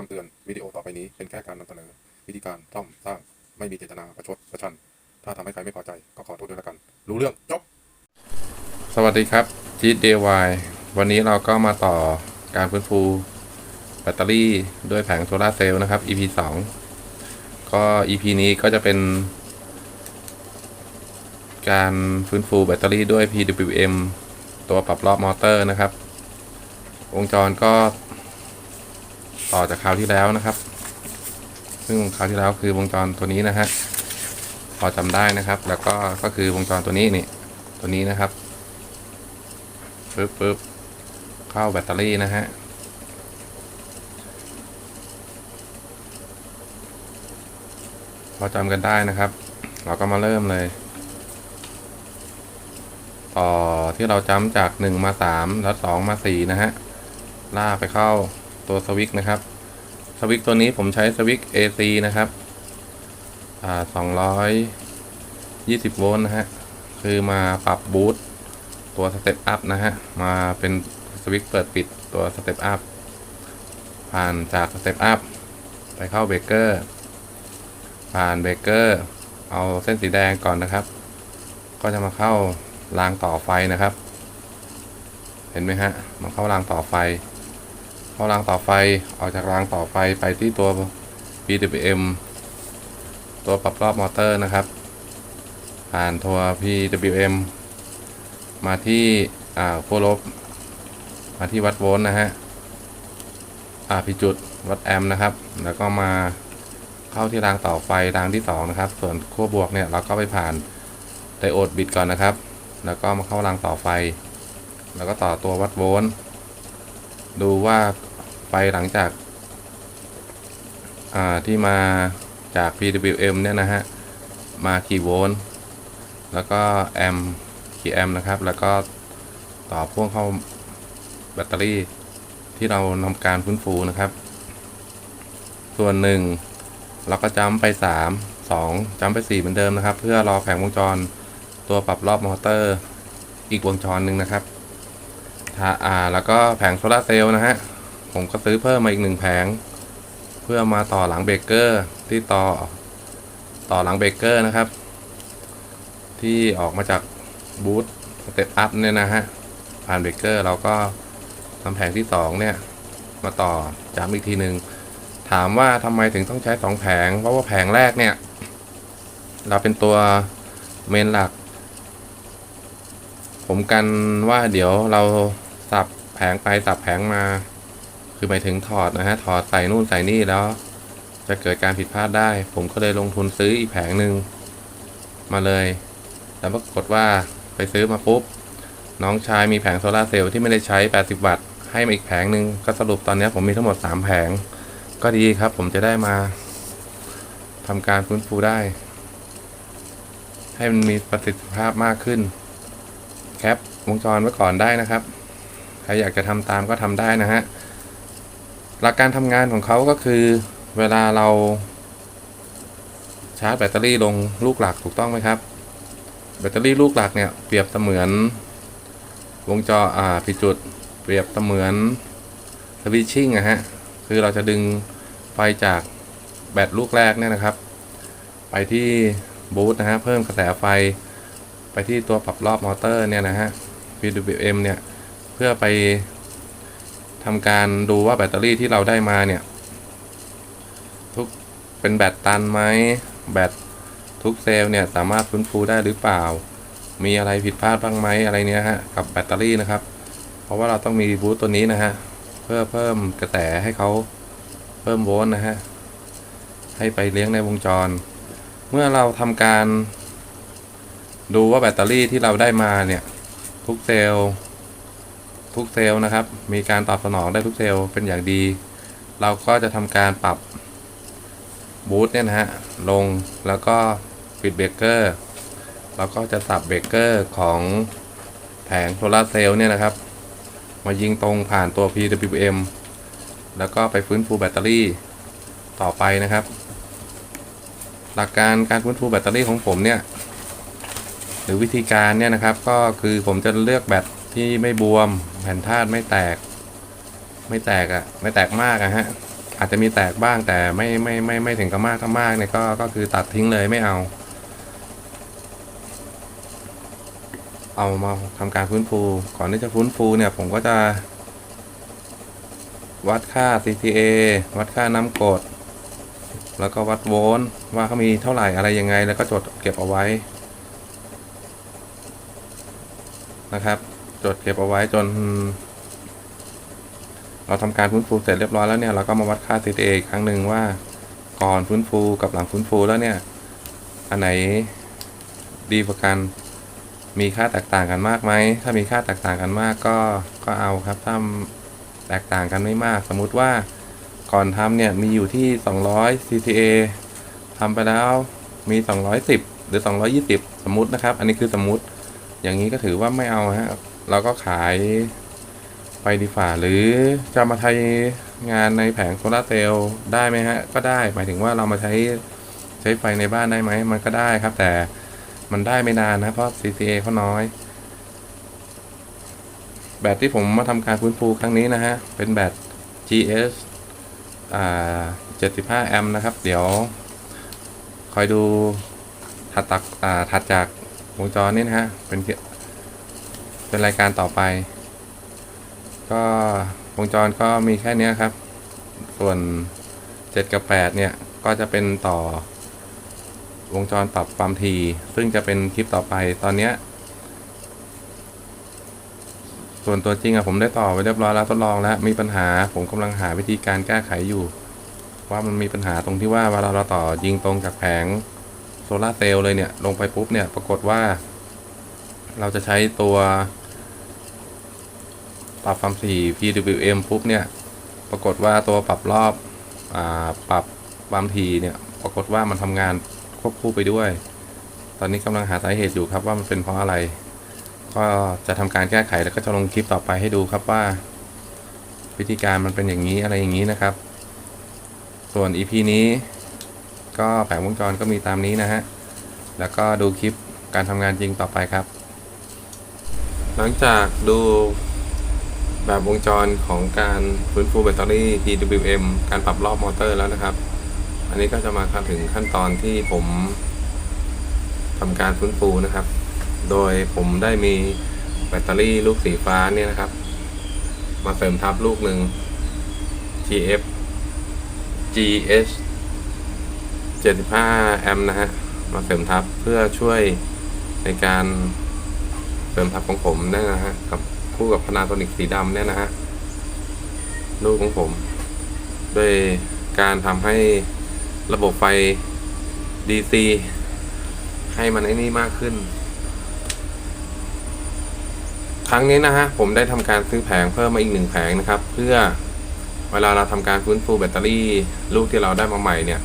คำเตือนวิดีโอต่อไปนี้เป็นแค่การนำเสนอ วิธีการซ่อมสร้างไม่มีเจตนาประชดประชัน ถ้าทำให้ใครไม่พอใจก็ขอโทษด้วยละกัน รู้เรื่องจบ สวัสดีครับ GDY วันนี้เราก็มาต่อการฟื้นฟูแบตเตอรี่ด้วยแผงโซลาเซลล์นะครับ EP 2 ก็ EP นี้ก็จะเป็น การฟื้นฟูแบตเตอรี่ด้วย PWM ตัวปรับรอบมอเตอร์นะครับ วงจรก็ ต่อจากคราวที่แล้วนะครับ ซึ่งคราวที่แล้วคือวงจรตัวนี้นะฮะพอจำได้นะครับ แล้วก็ก็คือวงจรตัวนี้นี่ตัวนี้นะครับปึ๊บปึ๊บเข้าแบตเตอรี่นะฮะพอจำกันได้นะครับ เราก็มาเริ่มเลย ต่อที่เราจำจาก 1 มา 3 แล้ว 2 มา 4 นะฮะลากไปเข้า ตัวสวิตช์นะครับสวิตช์ตัวนี้ผมใช้สวิตช์ AC นะครับอ่า220 โวลต์นะฮะ คือมาปรับบูตตัวสเต็ปอัพนะฮะ มาเป็นสวิตช์เปิดปิดตัวสเต็ปอัพผ่านจากสเต็ปอัพไปเข้าเบรกเกอร์ ผ่านเบรกเกอร์ เอาเส้นสีแดงก่อนนะครับ ก็จะมาเข้ารางต่อไฟนะครับ เห็นไหมฮะ มาเข้ารางต่อไฟ เข้ารางต่อไฟออกจากรางต่อไฟไปที่ตัว PWM ตัวปรับรอบมอเตอร์นะครับ ผ่านตัว PWM มาที่อ่าขั้วลบ มาที่วัดโวลต์นะฮะอ่าพิจุดวัดแอมป์นะครับ แล้วก็มาเข้าที่รางต่อไฟรางที่สองนะครับ ส่วนขั้วบวกเนี่ยเราก็ไปผ่านไดโอดบิดก่อนนะครับ แล้วก็มาเข้ารางต่อไฟ แล้วก็ต่อตัววัดโวลต์ดูว่า ไฟหลังจากาที่มาจาก PWM เนี่ยนะฮะ มากี่โวลต์ แล้วก็แอมกี่แอมนะครับ แล้วก็ต่อพ่วงเข้าแบตเตอรี่ที่เราทำการฟื้นฟูนะครับ ส่วนหนึ่งเราก็จัมป์ไป 3 2จัมป์ไป 4 เหมือนเดิมนะครับ เพื่อรอแผงวงจรตัวปรับรอบมอเตอร์อีกวงจรหนึ่งนะครับอ่าแล้วก็แผงโซลาเซลล์นะฮะ ผมก็ซื้อเพิ่มมาอีกหนึ่งแผง เพื่อมาต่อหลังเบรกเกอร์ที่ต่อต่อหลังเบรกเกอร์นะครับ ที่ออกมาจากบูทสเต็ปอัพเนี่ยนะฮะผ่านเบรกเกอร์เราก็ทำแผงที่2เนี่ย มาต่อจำอีกทีหนึ่งถามว่าทำไมถึงต้องใช้2แผง เพราะว่าแผงแรกเนี่ย เราเป็นตัวเมนหลัก ผมกันว่าเดี๋ยวเราสับแผงไปสับแผงมา คือหมายถึงถอดนะฮะ ถอดใส่นู่นใส่นี่แล้ว จะเกิดการผิดพลาดได้ ผมก็เลยลงทุนซื้ออีกแผงหนึ่งมาเลย แล้วปรากฏว่าไปซื้อมาปุ๊บ น้องชายมีแผงโซลาเซลล์ที่ไม่ได้ใช้ 80 วัตต์ ให้มาอีกแผงหนึ่งก็สรุปตอนนี้ผมมีทั้งหมด 3 แผง ก็ดีครับ ผมจะได้มาทำการฟื้นฟูได้ ให้มันมีประสิทธิภาพมากขึ้น แคปวงจรไว้ก่อนได้นะครับ ใครอยากจะทำตามก็ทำได้นะฮะ หลักการทำงานของเขาก็คือเวลาเราชาร์จแบตเตอรี่ลงลูกหลักถูกต้องไหมครับ แบตเตอรี่ลูกหลักเนี่ยเปรียบเสมือน วงจรอ่าผิดจุด เปรียบเสมือนสวิตชิ่งอะฮะคือเราจะดึงไฟจากแบตลูกแรกเนี่ยนะครับ ไปที่บูทนะฮะเพิ่มกระแสไฟไปที่ตัวปรับรอบมอเตอร์เนี่ยนะฮะ PWM เนี่ยเพื่อไป ทำการดูว่าแบตเตอรี่ที่เราได้มาเนี่ย ทุกเป็นแบตตันไหมแบตทุกเซลล์เนี่ยสามารถฟื้นฟูได้หรือเปล่า มีอะไรผิดพลาดบ้างไหมอะไรเนี้ยฮะกับแบตเตอรี่นะครับ เพราะว่าเราต้องมีบูตตัวนี้นะฮะเพื่อเพิ่มกระแสให้เขาเพิ่มโวลต์นะฮะให้ไปเลี้ยงในวงจร เมื่อเราทำการ ดูว่าแบตเตอรี่ที่เราได้มาเนี่ย ทุกเซลล์ ทุกเซลล์นะครับ มีการตอบสนองได้ทุกเซลล์เป็นอย่างดี เราก็จะทำการปรับบูทเนี่ยนะฮะลงแล้วก็ปิดเบรกเกอร์แล้วก็จะสับเบรกเกอร์ของแผงโซลาเซลล์เนี่ยนะครับ มายิงตรงผ่านตัว PWM แล้วก็ไปฟื้นฟูแบตเตอรี่ต่อไปนะครับ หลักการการฟื้นฟูแบตเตอรี่ของผมเนี่ย หรือวิธีการเนี่ยนะครับ ก็คือผมจะเลือกแบต ที่ไม่บวม แผ่นธาตุไม่แตก ไม่แตกอะ่ะ ไม่แตกมากอะฮะ อาจจะมีแตกบ้างแต่ไม่ไม่ไม่ไม่ถึงกับมากถ้ามากเนี่ยก็ก็คือตัดทิ้งเลยไม่เอา เอามาทำการฟื้นฟู ก่อนที่จะฟื้นฟูเนี่ยผมก็จะ วัดค่า CTA วัดค่าน้ำกรดแล้วก็วัดโวลต์ว่าเขามีเท่าไหร่อะไรยังไง แล้วก็จดเก็บเอาไว้นะครับ จดเก็บเอาไว้จน เราทำการฟื้นฟูเสร็จเรียบร้อยแล้วเนี่ยเราก็มาวัดค่า CTA อีกครั้งหนึ่งว่าก่อนฟื้นฟูกับหลังฟื้นฟูแล้วเนี่ย อันไหนดีกว่ากันมีค่าแตกต่างกันมากไหม ถ้ามีค่าแตกต่างกันมากก็ก็เอาครับ ถ้าแตกต่างกันไม่มาก สมมุติว่าก่อนทำเนี่ยมีอยู่ที่ 200 CTA ทำไปแล้วมี 210 หรือ 220 สมมุตินะครับ อันนี้คือสมมุติ อย่างนี้ก็ถือว่าไม่เอาฮะ เราก็ขายไปดีฝ่าหรือจะมาใช้งานในแผงโซลาเซลล์ได้ไหมฮะ ก็ได้หมายถึงว่าเรามาใช้ใช้ไฟในบ้านได้ไหมมันก็ได้ครับ แต่มันได้ไม่นานนะเพราะ CCA เขาน้อย แบตที่ผมมาทำการฟื้นฟูครั้งนี้นะฮะ เป็นแบต GS อ่า75 แอมป์นะครับ เดี๋ยว คอยดูถัดตักอ่าถัดจากวงจรนี่นะฮะ เป็น เป็นรายการต่อไป ก็วงจรก็มีแค่นี้ครับ ส่วน 7 กับ 8 เนี่ย ก็จะเป็นต่อ วงจรปรับความถี่ซึ่งจะเป็นคลิปต่อไปตอนเนี้ยส่วนตัวจริงอะผมได้ต่อไปเรียบร้อยแล้วทดลองแล้วมีปัญหาผมกำลังหาวิธีการแก้ไขอยู่ ว่ามันมีปัญหาตรงที่ว่าเวลาเราต่อยิงตรงจากแผงโซลาเซลล์เลยเนี่ย ลงไปปุ๊บเนี่ยปรากฏว่า เราจะใช้ตัว ปรับความถี่ PWM ปุ๊บเนี่ย ปรากฏว่าตัวปรับรอบอปรับความถี่เนี่ย ปรากฏว่ามันทำงานควบคู่ไปด้วย ตอนนี้กำลังหาสาเหตุอยู่ครับว่ามันเป็นเพราะอะไร ก็จะทำการแก้ไขแล้วก็จะลงคลิปต่อไปให้ดูครับว่า วิธีการมันเป็นอย่างนี้อะไรอย่างนี้นะครับ ส่วน EP นี้ ก็แผงวงจรก็มีตามนี้นะฮะแล้วก็ดูคลิปการทำงานจริงต่อไปครับ หลังจากดูแบบวงจรของการฟื้นฟูแบตเตอรี่ PWM การปรับรอบมอเตอร์แล้วนะครับ อันนี้ก็จะมาถึงขั้นตอนที่ผมทำการฟื้นฟูนะครับ โดยผมได้มีแบตเตอรี่ลูกสีฟ้าเนี่ยนะครับ มาเสริมทับลูกหนึ่ง GF GS 75 แอมป์นะฮะ มาเสริมทับเพื่อช่วยในการ ริมทับของผมเนี่ยนะฮะกับคู่กับพนาโตนิกสีดำเนี่ยนะฮะลูกของผมโดยการทำให้ระบบไฟ DC ให้มันไอ้นี่มากขึ้น ครั้งนี้นะฮะ ผมได้ทำการซื้อแผงเพิ่มมาอีกหนึ่งแผงนะครับ เพื่อเวลาเราทำการฟื้นฟูแบตเตอรี่ ลูกที่เราได้มาใหม่เนี่ย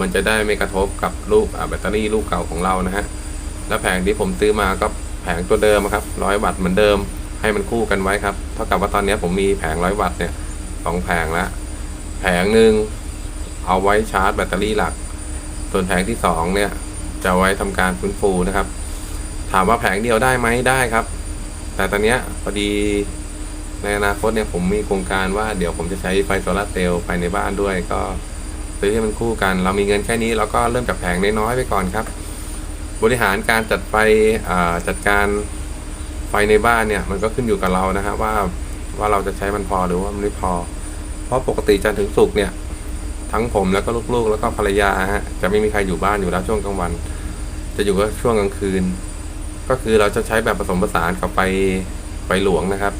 มันจะได้ไม่กระทบกับลูกแบตเตอรี่ลูกเก่าของเรานะฮะ และแผงที่ผมซื้อมาก็ ผงตัวเดิมครับร้อยวัตต์เหมือนเดิม ให้มันคู่กันไว้ครับ เท่ากับว่าตอนนี้ผมมีแผงร้อยวัตต์เนี่ยสองแผงล้วแผงหนึ่งเอาไว้ชาร์จแบตเตอรี่หลัก ส่วนแผงที่สองเนี่ย จะไว้ทำการฟื้นฟูนะครับ ถามว่าแผงเดียวได้ไหมได้ครับ แต่ตอนนี้พอดีในอนาคตเนี่ยผมมีโครงการว่าเดี๋ยวผมจะใช้ไฟโซลาร์เซลล์ภายในบ้านด้วยก็ซื้อให้มันคู่กัน เรามีเงินแค่นี้เราก็เริ่มจากแผงน้อยๆไปก่อนครับ บริหารการจัดไฟจัดการไฟในบ้านเนี่ย มันก็ขึ้นอยู่กับเรานะฮะว่าว่าเราจะใช้มันพอหรือว่ามันไม่พอ เพราะปกติจันทร์ถึงศุกร์เนี่ย ทั้งผมแล้วก็ลูกๆ แล้วก็ภรรยาฮะจะไม่มีใครอยู่บ้านอยู่แล้วช่วงกลางวัน จะอยู่ก็ช่วงกลางคืน ก็คือเราจะใช้แบบผสมผสานกับไฟไฟหลวงนะครับ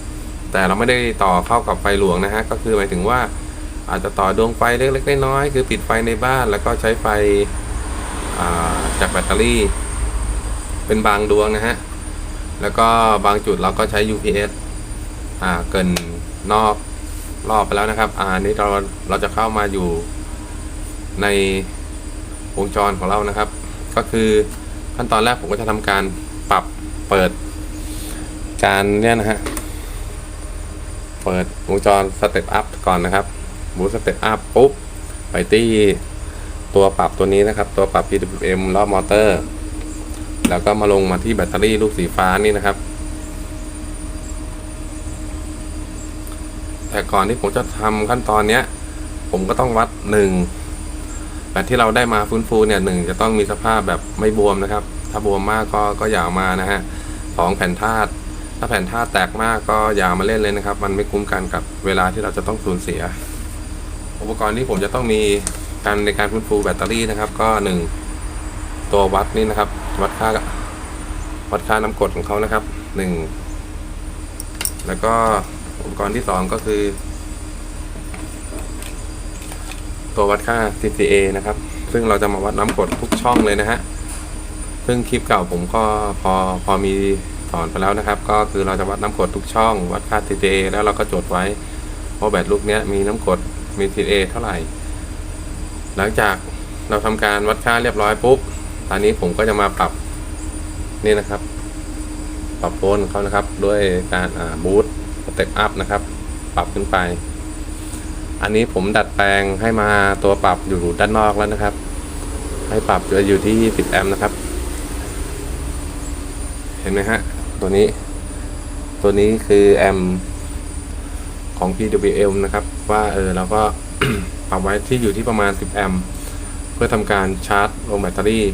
แต่เราไม่ได้ต่อเข้ากับไฟหลวงนะฮะก็คือหมายถึงว่าอาจจะต่อดวงไฟเล็กๆน้อยๆคือปิดไฟในบ้าน แล้วก็ใช้ไฟาจากแบตเตอรี่ เป็นบางดวงนะฮะ แล้วก็บางจุดเราก็ใช้ UPS อ่าเกินนอกรอบไปแล้วนะครับ อ่าอันนี้เราเราจะเข้ามาอยู่ในวงจรของเรานะครับ ก็คือขั้นตอนแรกผมก็จะทำการปรับเปิดการเนี่ยนะฮะ เปิดวงจรสเต็ปอัพก่อนนะครับบูสเต็ปอัพปุ๊บ ไปที่ตัวปรับตัวนี้นะครับ ตัวปรับ PWM รอบมอเตอร์ แล้วก็มาลงมาที่แบตเตอรี่ลูกสีฟ้านี่นะครับ แต่ก่อนที่ผมจะทำขั้นตอนเนี้ย ผมก็ต้องวัดหนึ่งแบตที่เราได้มาฟื้นฟูเนี่ยหนึ่งจะต้องมีสภาพแบบไม่บวมนะครับ ถ้าบวมมากก็ก็อย่ามานะฮะสองแผ่นธาตุถ้าแผ่นธาตุแตกมากก็อย่ามาเล่นเลยนะครับ มันไม่คุ้มกันกับเวลาที่เราจะต้องสูญเสีย อุปกรณ์ที่ผมจะต้องมีการในการฟื้นฟูแบตเตอรี่นะครับ ก็หนึ่งตัววัดนี่นะครับ วัดค่าวัดค่าน้ำกรดของเขานะครับหนึ่งแล้วก็อุปกรณ์ที่สองก็คือ ตัววัดค่า CCA นะครับ ซึ่งเราจะมาวัดน้ำกรดทุกช่องเลยนะฮะซึ่งคลิปเก่าผมก็พอพอมีสอนไปแล้วนะครับ ก็คือเราจะวัดน้ำกรดทุกช่อง วัดค่า CCA แล้วเราก็จดไว้ว่าแบตลูกนี้มีน้ำกรดมี CCA เท่าไหร่ หลังจากเราทำการวัดค่าเรียบร้อยปุ๊บ ตอนนี้ผมก็จะมาปรับนี่นะครับ ปรับโฟนเขานะครับ ด้วยการอ่าบูตสเต็ปอัพนะครับ ปรับขึ้นไป อันนี้ผมดัดแปลงให้มาตัวปรับอยู่ด้านนอกแล้วนะครับ ให้ปรับจะอยู่ที่ 10 แอมป์นะครับ เห็นไหมฮะ ตัวนี้ ตัวนี้คือแอมป์ของ PWM นะครับ ว่าเออเราก็ปรับไว้ที่อยู่ที่ประมาณ 10 แอมป์เพื่อทำการชาร์จลงแบตเตอรี่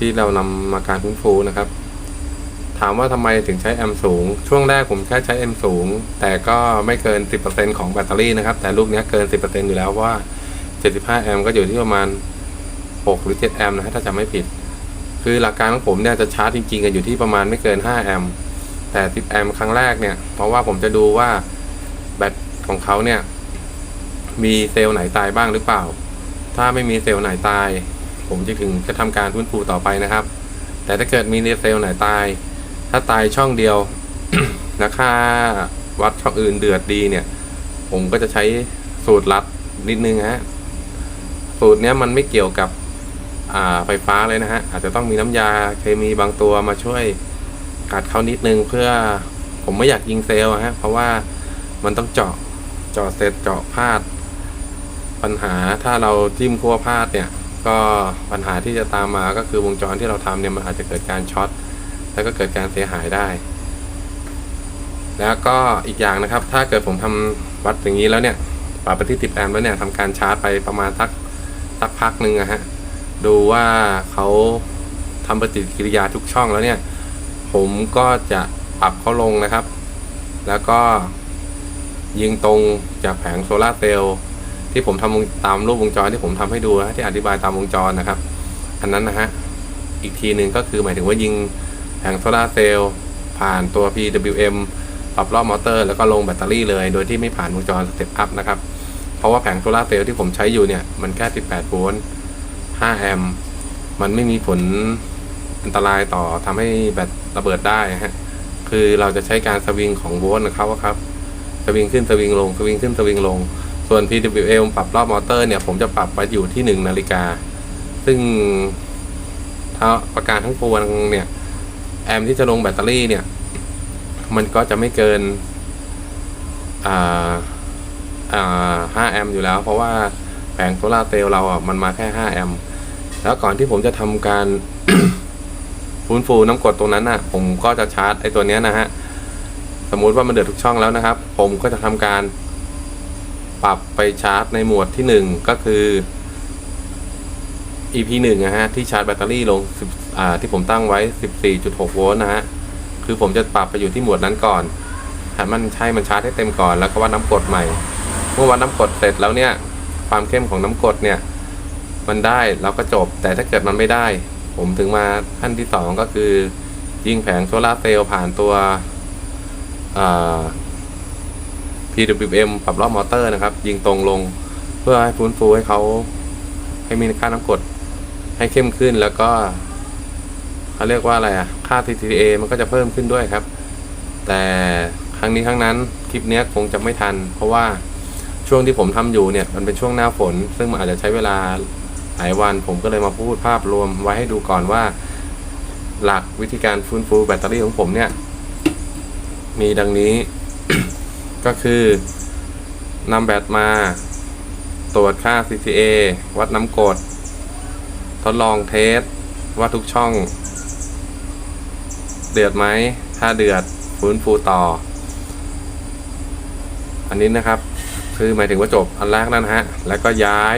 ที่เรานำมาการฟื้นฟูนะครับ ถามว่าทำไมถึงใช้แอมสูง ช่วงแรกผมแค่ใช้แอมสูง แต่ก็ไม่เกิน 10%ของแบตเตอรี่นะครับ แต่ลูกนี้เกิน 10%อยู่แล้วเพราะว่า 75 แอมก็อยู่ที่ประมาณ 6 หรือ 7 แอมนะถ้าจำไม่ผิด คือหลักการของผมเนี่ยจะชาร์จจริงๆกันอยู่ที่ประมาณไม่เกิน 5 แอมแต่ 10 แอมครั้งแรกเนี่ย เพราะว่าผมจะดูว่าแบตของเขาเนี่ยมีเซลล์ไหนตายบ้างหรือเปล่า ถ้าไม่มีเซลล์ไหนตาย ผมจะถึงจะทำการฟื้นฟูต่อไปนะครับ แต่ถ้าเกิดมีเนเซลไหนตาย ถ้าตายช่องเดียวนะค่าวัดช่องอื่นเดือดดีเนี่ย ผมก็จะใช้สูตรลัดนิดนึงฮะสูตรเนี้ยมันไม่เกี่ยวกับไฟฟ้าเลยนะฮะ อาจจะต้องมีน้ำยาเคมีบางตัวมาช่วยกัดเขานิดนึงเพื่อผมไม่อยากยิงเซลล์ฮะ เพราะว่ามันต้องเจาะเจาะเสร็จเจาะพลาด ปัญหาถ้าเราจิ้มขั้วพลาดเนี่ย ก็ปัญหาที่จะตามมาก็คือวงจรที่เราทำเนี่ยมันอาจจะเกิดการช็อตแล้วก็เกิดการเสียหายได้ แล้วก็อีกอย่างนะครับ ถ้าเกิดผมทำวัดอย่างนี้แล้วเนี่ยปรับไปที่10แอมป์แล้วเนี่ยทำการชาร์จไปประมาณสักสักพักหนึ่งอะฮะดูว่าเขาทำปฏิกิริยาทุกช่องแล้วเนี่ย ผมก็จะปรับเขาลงนะครับ แล้วก็ยิงตรงจากแผงโซลาเซลล์ ที่ผมทำตามรูปวงจรที่ผมทำให้ดูนะที่อธิบายตามวงจรนะครับ อันนั้นนะฮะอีกทีหนึ่งก็คือหมายถึงว่ายิงแผงโซลาเซลล์ผ่านตัว PWM ปรับรอบมอเตอร์ แล้วก็ลงแบตเตอรี่เลย โดยที่ไม่ผ่านวงจรสเต็ปอัพนะครับ เพราะว่าแผงโซลาเซลล์ที่ผมใช้อยู่เนี่ย มันแค่ 18 โวลต์ 5 แอมป์ มันไม่มีผลอันตรายต่อทำให้แบตระเบิดได้ฮะ คือเราจะใช้การสวิงของโวลต์นะครับว่าครับ สวิงขึ้นสวิงลง สวิงขึ้นสวิงลง ส่วน PWM ปรับรอบมอเตอร์เนี่ยผมจะปรับไปอยู่ที่ 1 นาฬิกา ซึ่งถ้าประการทั้งปวงเนี่ย แอมป์ที่จะลงแบตเตอรี่เนี่ย มันก็จะไม่เกินอ่าอ่าห้าแอมป์อยู่แล้ว เพราะว่าแผงโซลาร์เซลล์เราอะมันมาแค่ห้าแอมป์แล้วก่อนที่ผมจะทำการฟื้นฟูน้ำกรดตรงนั้นน่ะ ผมก็จะชาร์จไอ้ตัวเนี้ยนะฮะ สมมุติว่ามันเดือดทุกช่องแล้วนะครับ ผมก็จะทำการ ปรับไปชาร์จในหมวดที่หนึ่งก็คือ EP หนึ่งนะฮะ ที่ชาร์จแบตเตอรี่ลง10ที่ผมตั้งไว้ 14.6 โวลต์นะฮะ คือผมจะปรับไปอยู่ที่หมวดนั้นก่อนให้มันใช้มันชาร์จให้เต็มก่อน แล้วก็วัดน้ำกรดใหม่ เมื่อวัดน้ำกรดเสร็จแล้วเนี่ย ความเข้มของน้ำกรดเนี่ย มันได้เราก็จบ แต่ถ้าเกิดมันไม่ได้ ผมถึงมาขั้นที่สองก็คือ ยิงแผงโซลาร์เซลล์ผ่านตัว อ่า PWM ปรับรอบมอเตอร์นะครับ ยิงตรงลง เพื่อให้ฟื้นฟูให้เขาให้มีค่าน้ำกรดให้เข้มขึ้นแล้วก็เขาเรียกว่าอะไรอะค่า TTA มันก็จะเพิ่มขึ้นด้วยครับ แต่ครั้งนี้ครั้งนั้นคลิปนี้คงจะไม่ทัน เพราะว่าช่วงที่ผมทำอยู่เนี่ยมันเป็นช่วงหน้าฝน ซึ่งมันอาจจะใช้เวลาหลายวันผมก็เลยมาพูดภาพรวมไว้ให้ดูก่อนว่า หลักวิธีการฟื้นฟูแบตเตอรี่ของผมเนี่ย มีดังนี้ ก็คือนำแบตมาตรวจค่า CCA วัดน้ำกรดทดลองเทสว่าทุกช่อง เดือดไหม ถ้าเดือดฟื้นฟูต่อ อันนี้นะครับ คือหมายถึงว่าจบอันแรกนั่นฮะ แล้วก็ย้าย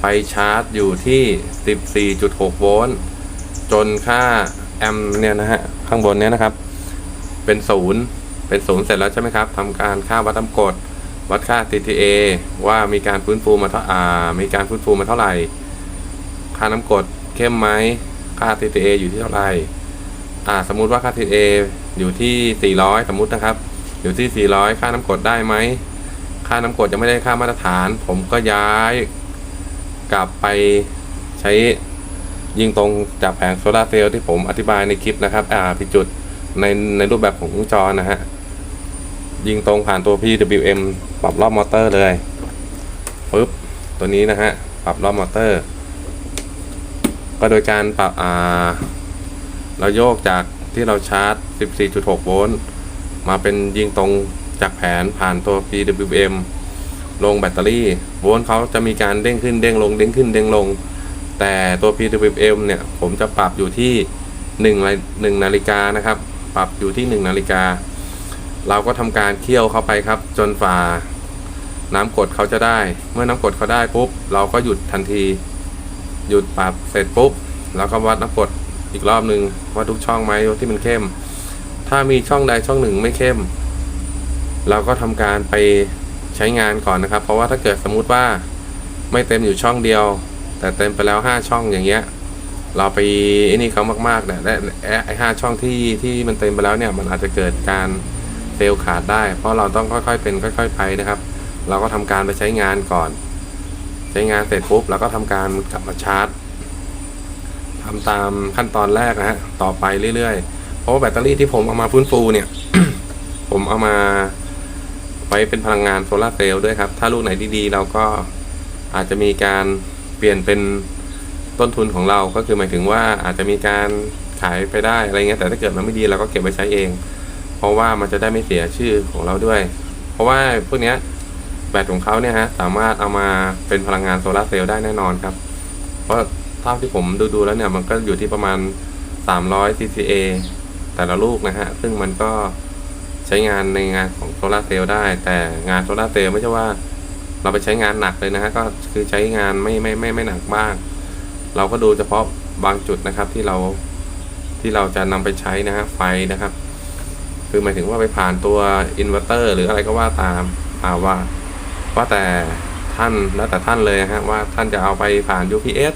ไปชาร์จอยู่ที่ 14.6 โวลต์ จนค่าแอมเนี่ยนะฮะ ข้างบนเนี้ยนะครับ เป็นศูนย์ เป็นศูนย์เสร็จแล้วใช่ไหมครับทำการค่าวัดน้ำกรดวัดค่า TTA ว่ามีการฟื้นฟูมาเท่าอ่ามีการฟื้นฟูมาเท่าไหร่ ค่าน้ำกรดเข้มไหมค่า TTA อยู่ที่เท่าไหร่อ่าสมมุติว่าค่า TTA อยู่ที่ 400 สมมุตินะครับ อยู่ที่ 400 ค่าน้ำกรดได้ไหมค่าน้ำกรดยังไม่ได้ค่ามาตรฐาน ผมก็ย้าย กลับไปใช้ยิงตรงจากแผงโซลาเซลล์ที่ผมอธิบายในคลิปนะครับอ่าผิดจุดในในรูปแบบของวงจรนะฮะ ยิงตรงผ่านตัว PWM ปรับรอบมอเตอร์เลยปึ๊บตัวนี้นะฮะปรับรอบมอเตอร์ ก็โดยการปรับอ่าเราโยกจากที่เราชาร์จ 14.6 โวลต์มาเป็นยิงตรงจากแผนผ่านตัว PWM ลงแบตเตอรี่ โวลต์เขาจะมีการเด้งขึ้นเด้งลงเด้งขึ้นเด้งลง แต่ตัว PWM เนี่ยผมจะปรับอยู่ที่1นึ่งนาฬิกานะครับ ปรับอยู่ที่ 1 นาฬิกา เราก็ทำการเคี่ยวเข้าไปครับ จนฝ่าน้ำกดเขาจะได้ เมื่อน้ำกดเขาได้ปุ๊บ เราก็หยุดทันที หยุดปรับเสร็จปุ๊บเราก็วัดน้ำกดอีกรอบหนึ่งว่าทุกช่องไหมที่มันเข้ม ถ้ามีช่องใดช่องหนึ่งไม่เข้ม เราก็ทำการไปใช้งานก่อนนะครับ เพราะว่าถ้าเกิดสมมุติว่าไม่เต็มอยู่ช่องเดียว แต่เต็มไปแล้วห้าช่องอย่างเงี้ยเราไปไอ้นี่เขามากๆเนี่ยและไอ้ห้าช่องที่ที่มันเต็มไปแล้วเนี่ยมันอาจจะเกิดการ เซลล์ขาดได้ เพราะเราต้องค่อยๆเป็นค่อย ๆ ไปนะครับ เราก็ทำการไปใช้งานก่อน ใช้งานเสร็จปุ๊บเราก็ทำการกลับมาชาร์จทำตามขั้นตอนแรกนะฮะต่อไปเรื่อยๆ เพราะแบตเตอรี่ที่ผมเอามาฟื้นฟูเนี่ย ผมเอามาไว้เป็นพลังงานโซลาร์เซลล์ด้วยครับ ถ้าลูกไหนดีๆ เราก็อาจจะมีการเปลี่ยนเป็นต้นทุนของเราก็คือหมายถึงว่าอาจจะมีการขายไปได้อะไรเงี้ยแต่ถ้าเกิดมันไม่ดีเราก็เก็บไว้ใช้เอง เพราะว่ามันจะได้ไม่เสียชื่อของเราด้วย เพราะว่าพวกนี้แบตของเขาเนี่ยฮะสามารถเอามาเป็นพลังงานโซลาร์เซลล์ได้แน่นอนครับ เพราะเท่าที่ผมดูๆแล้วเนี่ยมันก็อยู่ที่ประมาณ 300 CCA แต่ละลูกนะฮะ ซึ่งมันก็ใช้งานในงานของโซลาร์เซลล์ได้ แต่งานโซลาร์เซลล์ไม่ใช่ว่าเราไปใช้งานหนักเลยนะฮะ ก็คือใช้งานไม่ไม่ไม่ไม่หนักมาก เราก็ดูเฉพาะบางจุดนะครับที่เราที่เราจะนำไปใช้นะฮะไฟนะครับ คือหมายถึงว่าไปผ่านตัวอินเวอร์เตอร์หรืออะไรก็ว่าตามอ่าว่า ว่าแต่ท่านแล้วแต่ท่านเลยฮะว่าท่านจะเอาไปผ่าน UPS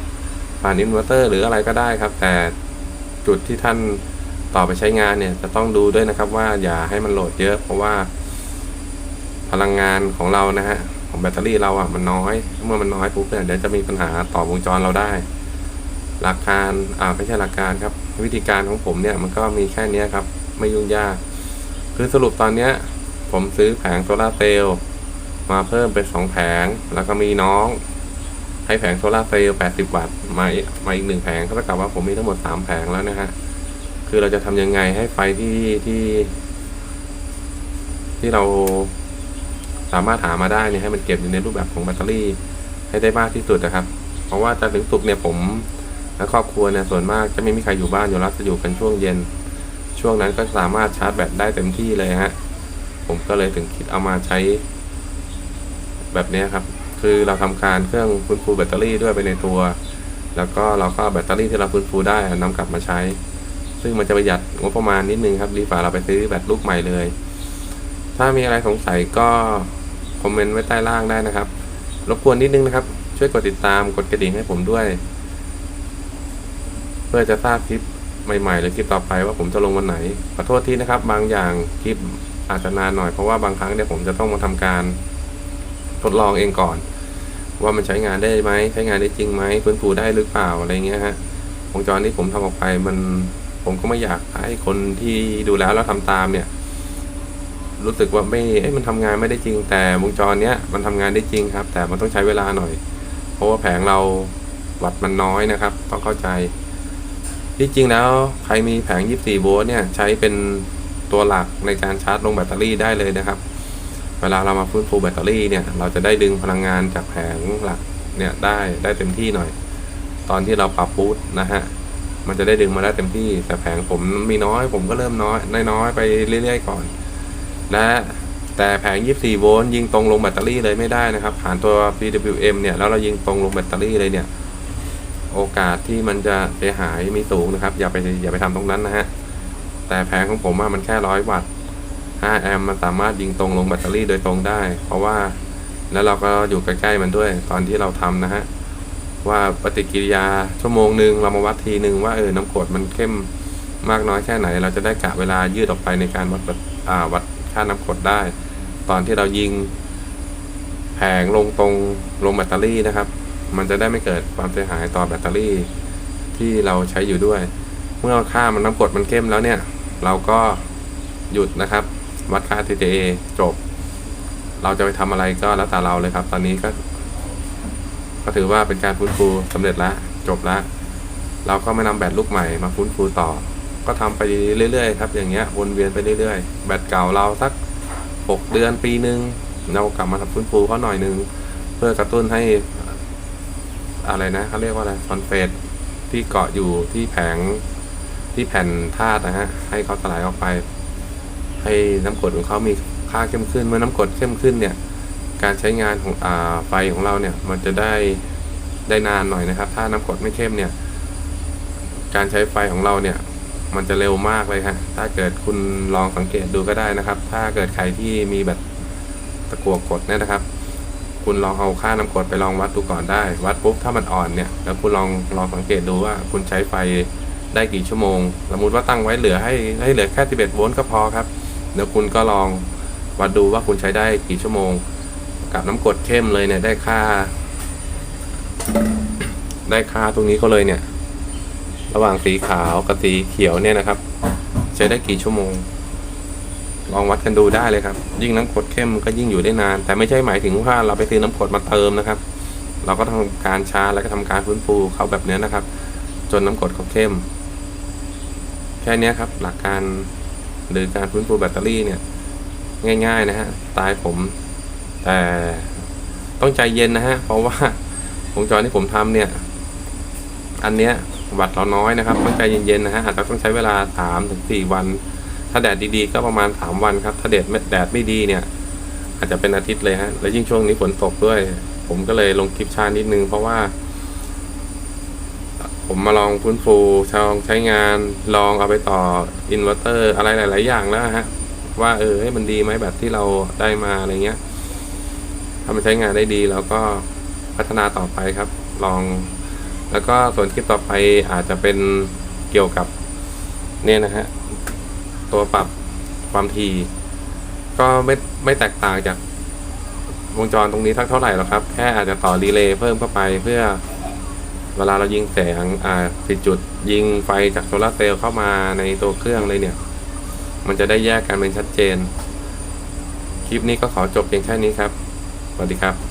ผ่านอินเวอร์เตอร์หรืออะไรก็ได้ครับ แต่จุดที่ท่านต่อไปใช้งานเนี่ยจะต้องดูด้วยนะครับว่าอย่าให้มันโหลดเยอะ เพราะว่า พลังงานของเรานะฮะของแบตเตอรี่เราอะมันน้อย เมื่อมันน้อยปุ๊บเนี่ยเดี๋ยวจะมีปัญหาต่อวงจรเราได้ หลักการอ่าไม่ใช่หลักการครับ วิธีการของผมเนี่ยมันก็มีแค่นี้ครับ ไม่ยุ่งยาก คือสรุปตอนเนี้ย ผมซื้อแผงโซลาเซลล์มาเพิ่มเป็นสองแผง แล้วก็มีน้อง ให้แผงโซลาเซลล์ 80 วัตต์มามาอีกหนึ่งแผงก็เท่ากับว่าผมมีทั้งหมด 3 แผงแล้วนะฮะ คือเราจะทำยังไงให้ไฟที่ที่ ที่เราสามารถหามาได้เนี่ยให้มันเก็บอยู่ในรูปแบบของแบตเตอรี่ให้ได้มากที่สุดนะครับ เพราะว่าจะถึงสุกร์เนี่ยผมและครอบครัวเนี่ยส่วนมากจะไม่มีใครอยู่บ้านอยู่แล้วจะอยู่กันช่วงเย็น ช่วงนั้นก็สามารถชาร์จแบตได้เต็มที่เลยฮะ ผมก็เลยถึงคิดเอามาใช้ แบบนี้ครับ คือเราทำการเครื่องฟื้นฟูแบตเตอรี่ด้วยไปในตัว แล้วก็เราก็แบตเตอรี่ที่เราฟื้นฟูได้นำกลับมาใช้ ซึ่งมันจะประหยัดงบประมาณนิดนึงครับดีกว่าเราไปซื้อแบตลูกใหม่เลย ถ้ามีอะไรสงสัยก็คอมเมนต์ไว้ใต้ล่างได้นะครับ รบกวนนิดนึงนะครับ ช่วยกดติดตามกดกระดิ่งให้ผมด้วย เพื่อจะทราบคลิป ใหม่ๆหรือคลิปต่อไปว่าผมจะลงวันไหนขอโทษทีนะครับ บางอย่างคลิปอาจจะนานหน่อยเพราะว่าบางครั้งเนี่ยผมจะต้องมาทำการทดลองเองก่อน ว่ามันใช้งานได้ไหมใช้งานได้จริงไหมฟื้นฟูได้หรือเปล่าอะไรเงี้ยฮะวงจรที่ผมทำออกไปมันผมก็ไม่อยากให้คนที่ดูแล้วแล้วทำตามเนี่ย รู้สึกว่าไม่เอ้ยมันทำงานไม่ได้จริง แต่วงจรเนี้ยมันทำงานได้จริงครับ แต่มันต้องใช้เวลาหน่อย เพราะว่าแผงเราวัดมันน้อยนะครับ ต้องเข้าใจ ที่จริงแล้วใครมีแผง 24 โวลต์เนี่ยใช้เป็นตัวหลักในการชาร์จลงแบตเตอรี่ได้เลยนะครับ เวลาเรามาฟื้นฟูแบตเตอรี่เนี่ยเราจะได้ดึงพลังงานจากแผงหลักเนี่ยได้ได้เต็มที่หน่อย ตอนที่เราปรับบูตนะฮะมันจะได้ดึงมาได้เต็มที่แต่แผงผมมีน้อย ผมก็เริ่มน้อยน้อยไปเรื่อยๆก่อน และแต่แผง 24 โวลต์ยิงตรงลงแบตเตอรี่เลยไม่ได้นะครับ ผ่านตัว PWM เนี่ยแล้วเรายิงตรงลงแบตเตอรี่เลยเนี่ย โอกาสที่มันจะเสียหายมีสูงนะครับ อย่าไปอย่าไปทำตรงนั้นนะฮะ แต่แผงของผมว่ามันแค่ร้อยวัตต์ 5 แอมป์มันสามารถยิงตรงลงแบตเตอรี่โดยตรงได้ เพราะว่าแล้วเราก็อยู่ใกล้ๆมันด้วยตอนที่เราทำนะฮะ ว่าปฏิกิริยาชั่วโมงหนึ่งเรามาวัดทีหนึ่งว่าเออน้ำกรดมันเข้มมากน้อยแค่ไหน เราจะได้กะเวลายืดออกไปในการวัดอ่าวัดค่าน้ำกรดได้ ตอนที่เรายิงแผงลงตรงลงแบตเตอรี่นะครับ มันจะได้ไม่เกิดความเสียหายต่อแบตเตอรี่ที่เราใช้อยู่ด้วย เมื่อค่ามันน้ำกรดมันเข้มแล้วเนี่ย เราก็หยุดนะครับ วัดค่า TTA จบ เราจะไปทำอะไรก็แล้วแต่เราเลยครับ ตอนนี้ก็ ก็ถือว่าเป็นการฟื้นฟูสำเร็จแล้วจบแล้วเราก็ไม่นำแบตลูกใหม่มาฟื้นฟูต่อ ก็ทำไปเรื่อยๆครับ อย่างเงี้ยวนเวียนไปเรื่อยๆ แบตเก่าเราสักหกเดือนปีหนึ่งเรากลับมาทำฟื้นฟูเขาหน่อยนึงเพื่อกระตุ้นให้ อะไรนะเขาเรียกว่าอะไรฟอนเฟสที่เกาะอยู่ที่แผงที่แผ่นธาตุนะฮะให้เขาสลายออกไป ให้น้ำกรดของเขามีค่าเข้มขึ้นเมื่อน้ำกรดเข้มขึ้นเนี่ย การใช้งานของอ่าไฟของเราเนี่ย มันจะได้ได้นานหน่อยนะครับ ถ้าน้ำกรดไม่เข้มเนี่ย การใช้ไฟของเราเนี่ย มันจะเร็วมากเลยฮะถ้าเกิดคุณลองสังเกตดูก็ได้นะครับ ถ้าเกิดใครที่มีแบบตะกัวกดเนี่ยนะครับ คุณลองเอาค่าน้ำกรดไปลองวัดดูก่อนได้ วัดปุ๊บถ้ามันอ่อนเนี่ยแล้วคุณลองลองสังเกตดูว่าคุณใช้ไฟได้กี่ชั่วโมง สมมติว่าตั้งไว้เหลือให้ให้เหลือแค่ 11 โวลต์ก็พอครับเดี๋ยวคุณก็ลองวัดดูว่าคุณใช้ได้กี่ชั่วโมง กับน้ำกรดเข้มเลยเนี่ยได้ค่า ได้ค่าตรงนี้เขาเลยเนี่ย ระหว่างสีขาวกับสีเขียวเนี่ยนะครับ ใช้ได้กี่ชั่วโมง ลองวัดกันดูได้เลยครับ ยิ่งน้ำกรดเข้มก็ยิ่งอยู่ได้นาน แต่ไม่ใช่หมายถึงว่าเราไปซื้อน้ำกรดมาเติมนะครับ เราก็ทำการชาร์จแล้วก็ทำการฟื้นฟูเขาแบบนี้นะครับ จนน้ำกรดเขาเข้ม แค่นี้ครับ หลักการหรือการฟื้นฟูแบตเตอรี่เนี่ย ง่าย ๆ นะฮะตล์ผม แต่ต้องใจเย็นนะฮะเพราะว่าวงจรที่ผมทำเนี่ย อันเนี้ยวัตต์เราน้อยนะครับ ต้องใจเย็นๆนะฮะอาจจะต้องใช้เวลาสามถึงสี่วัน ถ้าแดดดีๆก็ประมาณสามวันครับ ถ้าแดดไม่แดดไม่ดีเนี่ย อาจจะเป็นอาทิตย์เลยฮะ แล้วยิ่งช่วงนี้ฝนตกด้วย ผมก็เลยลงคลิปช้านิดนึง เพราะว่า ผมมาลองฟื้นฟูลองใช้งานลองเอาไปต่ออินเวอร์เตอร์อะไรหลาย ๆ อย่างแล้วฮะ ว่าเออให้มันดีไหมแบบที่เราได้มาอะไรเงี้ยถ้ามันใช้งานได้ดีเราก็พัฒนาต่อไปครับ ลอง แล้วก็ส่วนคลิปต่อไปอาจจะเป็นเกี่ยวกับเนี่ยนะฮะ ตัวปรับความถี่ก็ไม่ไม่แตกต่างจากวงจรตรงนี้ทักเท่าไหร่หรอกครับ แค่อาจจะต่อรีเลย์เพิ่มเข้าไปเพื่อเวลาเรายิงแสงอ่าติดจุดยิงไฟจากโซลาร์เซลล์เข้ามาในตัวเครื่องเลยเนี่ย มันจะได้แยกกันเป็นชัดเจน คลิปนี้ก็ขอจบเพียงแค่นี้ครับ สวัสดีครับ